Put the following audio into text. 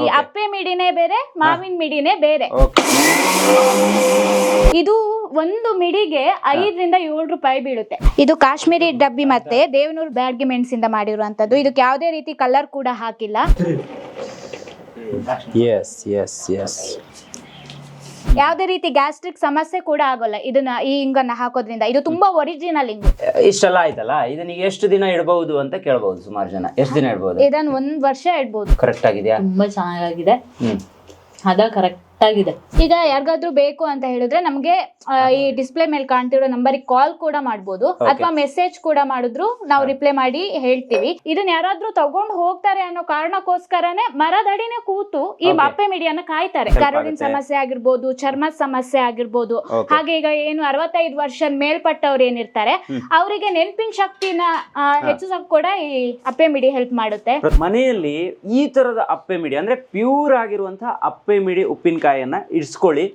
ಈ ಅಪ್ಪೆ ಮಿಡಿನೇ ಬೇರೆ ಮಾವಿನ ಮಿಡಿನೇ ಬೇರೆ. ಇದು ಒಂದು ಮಿಡಿಗೆ ಐದರಿಂದ ಏಳು ರೂಪಾಯಿ ಬೀಳುತ್ತೆ. ಇದು ಕಾಶ್ಮೀರಿ ಡಬ್ಬಿ ಮತ್ತೆ ದೇವನೂರು ಬ್ಯಾಡ್ಗೆ ಮೆಣಸಿಂದ ಮಾಡಿರುವಂತದ್ದು ಇದಕ್ಕೆ ಯಾವುದೇ ರೀತಿ ಕಲರ್ ಕೂಡ ಹಾಕಿಲ್ಲ. ಎಸ್ ಎಸ್ ಎಸ್ ಯಾವುದೇ ರೀತಿ ಗ್ಯಾಸ್ಟ್ರಿಕ್ ಸಮಸ್ಯೆ ಕೂಡ ಆಗೋಲ್ಲ. ಇದನ್ನ ಈ ಇಂಗನ್ನ ಹಾಕೋದ್ರಿಂದ. ಇದು ತುಂಬಾ ಒರಿಜಿನಲ್ ಇಂಗು ಇಷ್ಟೆಲ್ಲ ಆಯ್ತಲ್ಲ? ಇದನ್ನ ಎಷ್ಟು ದಿನ ಇಡಬಹುದು ಅಂತ ಕೇಳಬಹುದು ಸುಮಾರು ಜನ. ಎಷ್ಟು ದಿನ ಇಡಬಹುದು ಇದನ್ನ ಒಂದ್ ವರ್ಷ ಇಡ್ಬೋದು. ಕರೆಕ್ಟ್ ಆಗಿದೆಯಾ? ತುಂಬಾ ಚೆನ್ನಾಗಿದೆ ಹ್ಮ್. ಅದ ಕರೆಕ್ಟ್ ಆಗಿದೆ. ಈಗ ಯಾರಿಗಾದ್ರೂ ಬೇಕು ಅಂತ ಹೇಳಿದ್ರೆ ನಮ್ಗೆ ಈ ಡಿಸ್ಪ್ಲೇ ಮೇಲೆ ಕಾಣ್ತಿರೋ ನಂಬರ್ ಕಾಲ್ ಕೂಡ ಮಾಡಬಹುದು ಅಥವಾ ಮೆಸೇಜ್ ಕೂಡ ಮಾಡಿದ್ರು ನಾವು ರಿಪ್ಲೈ ಮಾಡಿ ಹೇಳ್ತೀವಿ. ಇದನ್ನ ಯಾರಾದ್ರೂ ತಗೊಂಡು ಹೋಗ್ತಾರೆ ಅನ್ನೋ ಕಾರಣಕ್ಕೋಸ್ಕರನೇ ಮರದಡಿನ ಕೂತು ಈ. ಬಾಪೆ ಮಿಡಿಯನ್ನ ಕಾಯ್ತಾರೆ. ಕರಡಿನ ಕರುಳಿನ ಸಮಸ್ಯೆ ಆಗಿರ್ಬೋದು ಚರ್ಮದ ಸಮಸ್ಯೆ ಆಗಿರ್ಬೋದು. ಹಾಗೆ ಈಗ ಏನು ಅರವತ್ತೈದು ವರ್ಷ ಮೇಲ್ಪಟ್ಟವ್ರು ಏನಿರ್ತಾರೆ ಅವರಿಗೆ ನೆನಪಿನ ಶಕ್ತಿನ ಹೆಚ್ಚು ಹೆಚ್ಚಿಸಕ್ ಕೂಡ ಈ ಅಪ್ಪೆ ಮಿಡಿ ಹೆಲ್ಪ್ ಮಾಡುತ್ತೆ. ಮನೆಯಲ್ಲಿ ಈ ತರದ ಅಪ್ಪೆ ಮಿಡಿ ಅಂದ್ರೆ ಪ್ಯೂರ್ ಆಗಿರುವಂತಹ ಅಪ್ಪೆ ಮಿಡಿ ಉಪ್ಪಿನಕಾಯಿಯನ್ನ ಇಡ್ಸ್ಕೊಳ್ಳಿ.